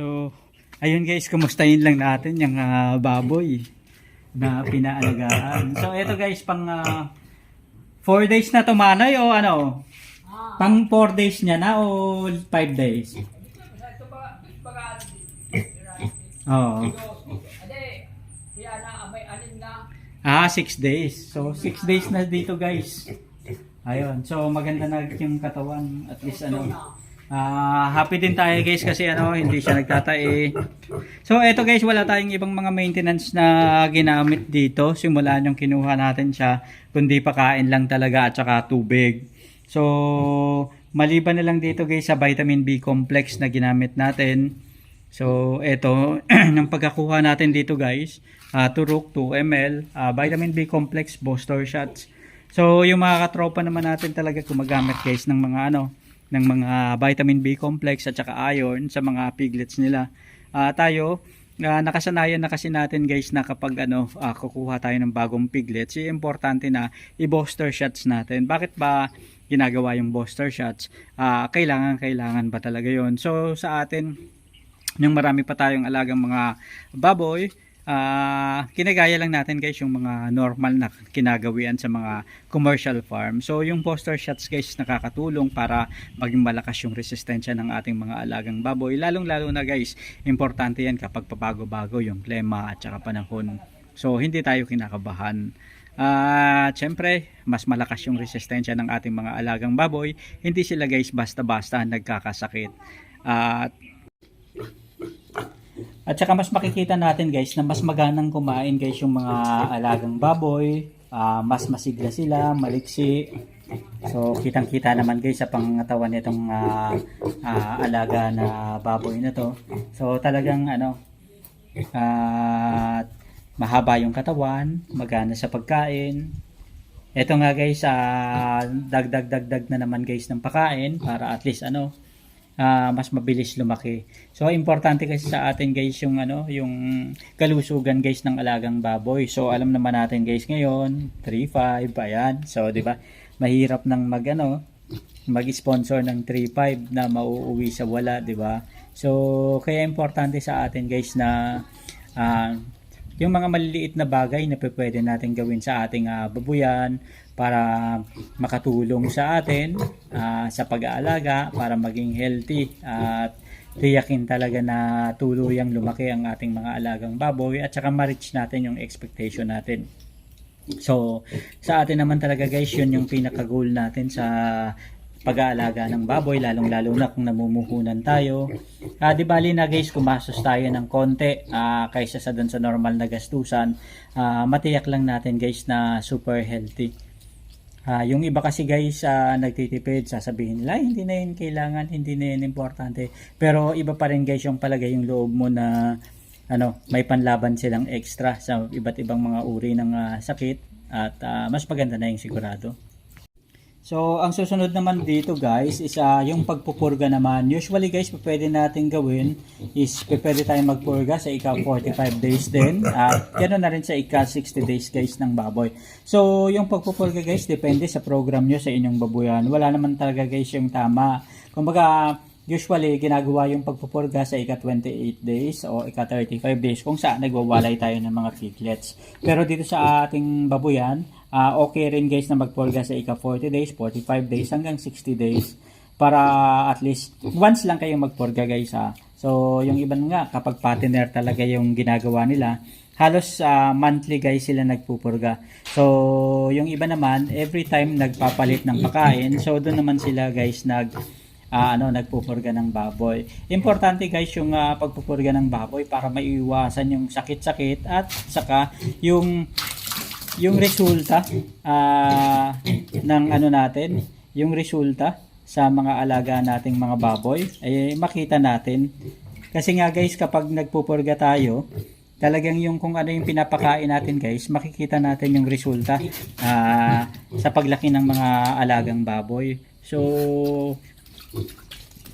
So, ayun guys, kumustahin lang natin yung ah, baboy na pinaalagaan. So, ito guys, pang 4 days na tumanay o ano? Pang 4 days niya na o 5 days? Oo. Ah, 6 days. So, 6 days na dito guys. Ayun. So, maganda na yung katawan. At least ano. Ah, happy din tayo guys kasi ano, hindi siya nagtatae. So, eto guys, wala tayong ibang mga maintenance na ginamit dito. Simula yung kinuha natin siya, kundi pakain lang talaga at saka tubig. So, maliban na lang dito guys sa vitamin B complex na ginamit natin. So, eto, ng pagkakuha natin dito guys, uh, turok 2 ml, ah, vitamin B complex booster shots. So, yung mga katropa naman natin talaga gumagamit guys ng mga ano, ng mga vitamin B complex at saka iron sa mga piglets nila. Ah, tayo, ah, nakasanayan na kasi natin guys na kapag ano, ah, kukuha tayo ng bagong piglets, eh, importante na i-booster shots natin. Bakit ba ginagawa yung booster shots? Ah, kailangan, kailangan ba talaga yon So, sa atin, yung marami pa tayong alagang mga baboy, ah kinagaya lang natin guys yung mga normal na kinagawian sa mga commercial farm. So yung poster shots guys nakakatulong para maging malakas yung resistensya ng ating mga alagang baboy. Lalong lalo na guys, importante yan kapag pabago-bago yung klima at saka panahon. So hindi tayo kinakabahan. At syempre, mas malakas yung resistensya ng ating mga alagang baboy. Hindi sila guys basta-basta nagkakasakit. At at saka mas makikita natin guys na mas maganang kumain guys yung mga alagang baboy, ah, mas masigla sila, maliksi. So kitang-kita naman guys sa pangatawan nitong ah, ah, alaga na baboy na to. So talagang ano at mahaba yung katawan, magana sa pagkain. Ito nga guys, ah, dagdag-dagdag na naman guys ng pakain para at least ano, ah, mas mabilis lumaki. So importante kasi sa atin guys yung ano, yung kalusugan guys ng alagang baboy. So alam naman natin guys ngayon, 3.5 ayan. So 'di ba? Mahirap nang mag ano, mag-sponsor ng 3.5 na mauuwi sa wala, 'di ba? So kaya importante sa atin guys na ah, yung mga maliliit na bagay na pwede natin gawin sa ating ah, babuyan para makatulong sa atin ah, sa pag-aalaga para maging healthy at tiyakin talaga na tuluyang lumaki ang ating mga alagang baboy at saka ma-reach natin yung expectation natin. So, sa atin naman talaga guys, yun yung pinaka-goal natin sa pag-aalaga ng baboy, lalong-lalo na kung namumuhunan tayo. Ah, di bali na guys, kumastos tayo ng konti ah, kaysa sa dun sa normal na gastusan. Ah, matiyak lang natin guys na super healthy. Ah, yung iba kasi guys ah, nagtitipid, sasabihin nila "Ay, hindi na yun kailangan, hindi na yun importante. Pero iba pa rin guys yung palagay yung loob mo na ano, may panlaban silang extra sa iba't ibang mga uri ng ah, sakit at ah, mas maganda na yung sigurado. So, ang susunod naman dito guys is ah, yung pagpupurga naman. Usually guys, pwede natin gawin is pwede tayong magpurga sa ika 45 days din. At ganoon na rin sa ika 60 days guys ng baboy. So, yung pagpupurga guys, depende sa program nyo sa inyong babuyan. Wala naman talaga guys yung tama. Kumbaga, usually ginagawa yung pagpupurga sa ika 28 days o ika 35 days kung saan nagwawalay tayo ng mga piglets. Pero dito sa ating babuyan, ah, okay rin guys na magpurga sa ika 40 days, 45 days hanggang 60 days para at least once lang kayong magpurga guys ha. So yung iban nga kapag partner talaga yung ginagawa nila, halos ah, monthly guys sila nagpupurga. So yung iba naman every time nagpapalit ng pagkain, so doon naman sila guys nag ah, ano nagpupurga ng baboy. Importante guys yung ah, pagpupurga ng baboy para maiwasan yung sakit-sakit at saka yung yung resulta ah, ng ano natin, yung resulta sa mga alaga nating mga baboy ay makita natin. Kasi nga guys, kapag nagpupurga tayo, talagang yung kung ano yung pinapakain natin guys, makikita natin yung resulta ah, sa paglaki ng mga alagang baboy. So,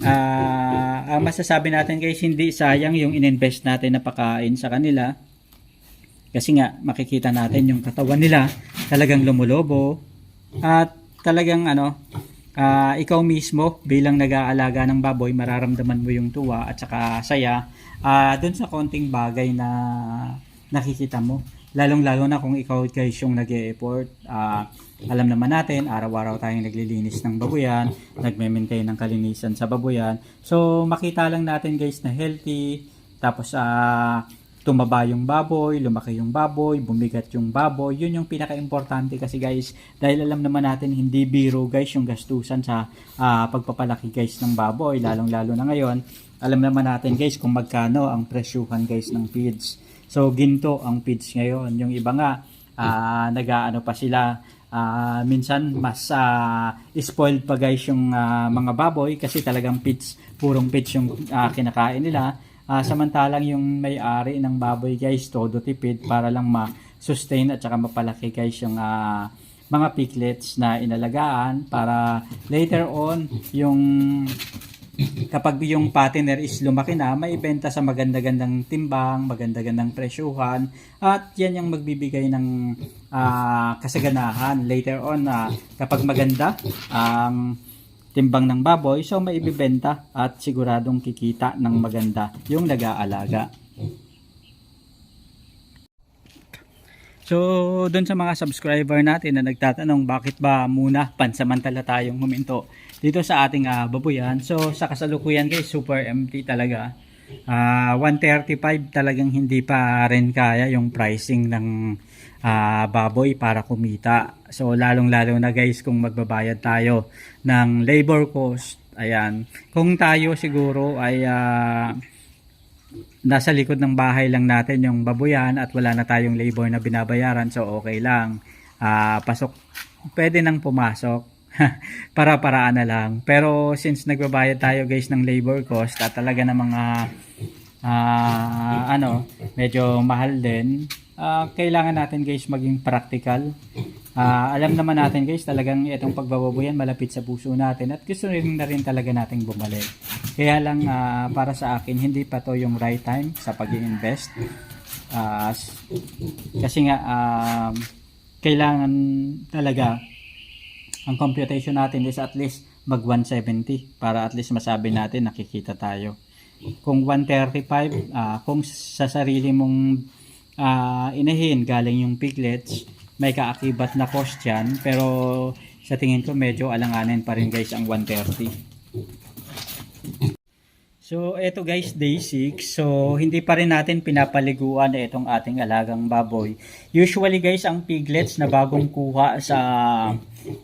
ah ang masasabi natin guys, hindi sayang yung ininvest natin na pakain sa kanila. Kasi nga, makikita natin yung katawan nila talagang lumulobo at talagang ano, ah, ikaw mismo bilang nag-aalaga ng baboy, mararamdaman mo yung tuwa at saka saya ah dun sa konting bagay na nakikita mo. Lalong-lalo na kung ikaw guys yung nag effort ah alam naman natin, araw-araw tayong naglilinis ng baboyan, nagme-maintain ng kalinisan sa baboyan. So, makita lang natin guys na healthy, tapos ah tumaba yung baboy, lumaki yung baboy, bumigat yung baboy. Yun yung pinaka-importante kasi guys, dahil alam naman natin hindi biro guys yung gastusan sa ah, pagpapalaki guys ng baboy, lalong-lalo na ngayon. Alam naman natin guys kung magkano ang presyuhan guys ng feeds. So ginto ang feeds ngayon. Yung iba nga ah nag-aano pa sila ah, minsan mas ah, spoiled pa guys yung ah, mga baboy kasi talagang feeds, purong feeds yung ah, kinakain nila. Ah, samantalang yung may-ari ng baboy guys, todo tipid para lang ma-sustain at saka mapalaki guys yung ah, mga piglets na inalagaan para later on yung kapag yung partner is lumaki na, may ibenta sa maganda-gandang timbang, maganda-gandang presyuhan, at yan yung magbibigay ng ah, kasaganahan later on na kapag maganda ang timbang ng baboy, so may ibibenta at siguradong kikita ng maganda yung nag-aalaga. So, doon sa mga subscriber natin na nagtatanong bakit ba muna pansamantala tayong huminto dito sa ating ah, babuyan. So, sa kasalukuyan guys, super empty talaga. Ah, 135 talagang hindi pa rin kaya yung pricing ng ah, baboy para kumita. So, lalong-lalo na guys kung magbabayad tayo ng labor cost. Ayan. Kung tayo siguro ay ah, nasa likod ng bahay lang natin yung babuyan at wala na tayong labor na binabayaran so okay lang Ah, pasok pwede nang pumasok para paraan na lang pero since nagbabayad tayo guys ng labor cost at talaga ng mga ah, ano medyo mahal din ah, kailangan natin guys maging practical. Ah, alam naman natin guys talagang itong pagbababoyan malapit sa puso natin at gusto rin na rin talaga nating bumalik. Kaya lang ah, para sa akin hindi pa to yung right time sa pag invest kasi nga um, kailangan talaga ang computation natin is at least mag 170 para at least masabi natin nakikita tayo. Kung 135 ah, kung sa sarili mong ah, inahin galing yung piglets may kaakibat na cost yan pero sa tingin ko medyo alanganin pa rin guys ang 130 So, eto guys, day 6. So, hindi pa rin natin pinapaliguan na itong ating alagang baboy. Usually guys, ang piglets na bagong kuha sa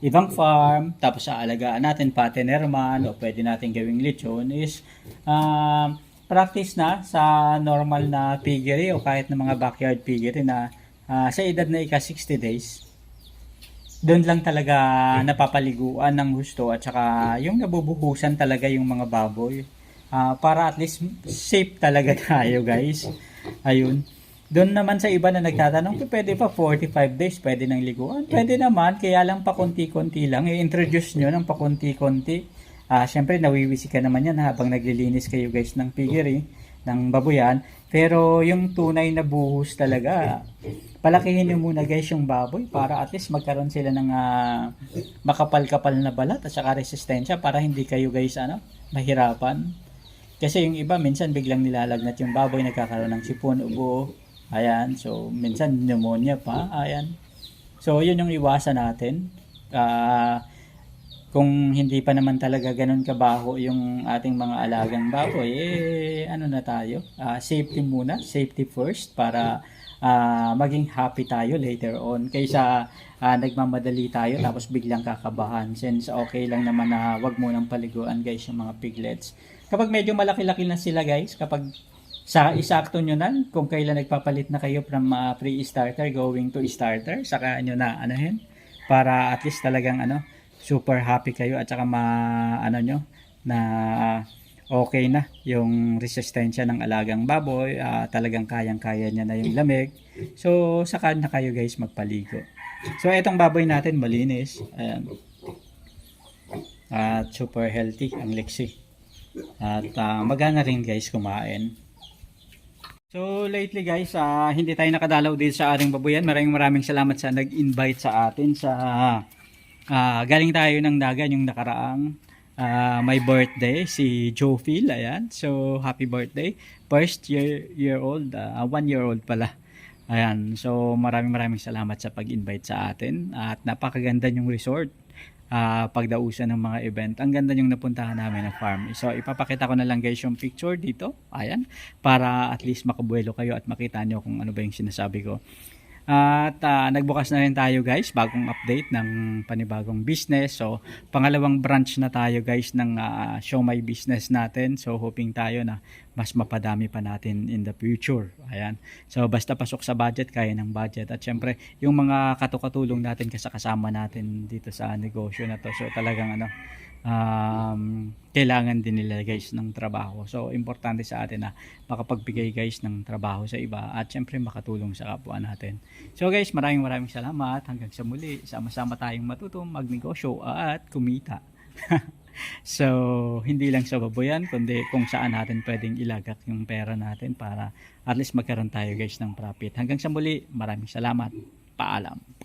ibang farm, tapos sa alagaan natin, patinerman, o pwede natin gawing lechon, is um, practice na sa normal na piggery o kahit na mga backyard piggery na ah, sa edad na ika 60 days doon lang talaga napapaliguan ng gusto at saka yung nabubuhusan talaga yung mga baboy. Ah, para at least safe talaga tayo guys. Ayun. Doon naman sa iba na nagtatanong, "Kung pwede pa 45 days, pwede nang liguan. Pwede naman, kaya lang pa konti-konti lang. I-introduce nyo ng pa Ah, syempre nawiwisi ka naman yan habang naglilinis kayo guys ng piggery, ng baboyan. Pero yung tunay na buhos talaga, palakihin nyo muna guys yung baboy para at least magkaroon sila ng ah, makapal-kapal na balat at saka resistensya para hindi kayo guys ano, mahirapan. Kasi yung iba minsan biglang nilalagnat yung baboy, nagkakaroon ng sipon, ubo. Ayan, so minsan pneumonia pa. Ayan. So yun yung iwasan natin. Ah, kung hindi pa naman talaga ganun kabaho yung ating mga alagang baboy, eh ano na tayo? Ah, safety muna, safety first para ah, maging happy tayo later on kaysa ah, nagmamadali tayo tapos biglang kakabahan since okay lang naman na wag mo nang paliguan guys yung mga piglets kapag medyo malaki-laki na sila guys kapag sa isakto nyo na kung kailan nagpapalit na kayo from ah, pre-starter going to starter saka nyo na anahin para at least talagang ano super happy kayo at saka ma ano nyo na okay na yung resistensya ng alagang baboy ah, talagang kayang-kaya niya na yung lamig. So saka na kayo guys magpaligo. So itong baboy natin malinis. Ayan. At super healthy ang liksi. At ah, magana rin guys kumain. So lately guys, ah, hindi tayo nakadalaw dito sa ating babuyan. Maraming maraming salamat sa nag-invite sa atin sa Ah, galing tayo ng dagan yung nakaraang ah, my birthday si Joe Phil ayan. So happy birthday. First year year old ah, one year old pala. Ayan so maraming maraming salamat sa pag-invite sa atin. At napakaganda yung resort ah, pagdausan ng mga event. Ang ganda yung napuntahan namin na farm. So ipapakita ko na lang guys yung picture dito. Ayan para at least makabuelo kayo at makita nyo kung ano ba yung sinasabi ko at ah, nagbukas na rin tayo guys, bagong update ng panibagong business. So, pangalawang branch na tayo guys ng ah, Show My Business natin. So, hoping tayo na mas mapadami pa natin in the future. Ayan. So, basta pasok sa budget, kaya ng budget. At syempre, yung mga katukatulong natin kasama natin dito sa negosyo na to. So, talagang ano, um, kailangan din nila guys ng trabaho. So, importante sa atin na makapagbigay guys ng trabaho sa iba at syempre makatulong sa kapwa natin. So guys, maraming maraming salamat. Hanggang sa muli, sama-sama tayong matutong magnegosyo at kumita. so, hindi lang sa baboyan, kundi kung saan natin pwedeng ilagak yung pera natin para at least magkaroon tayo guys ng profit. Hanggang sa muli, maraming salamat. Paalam.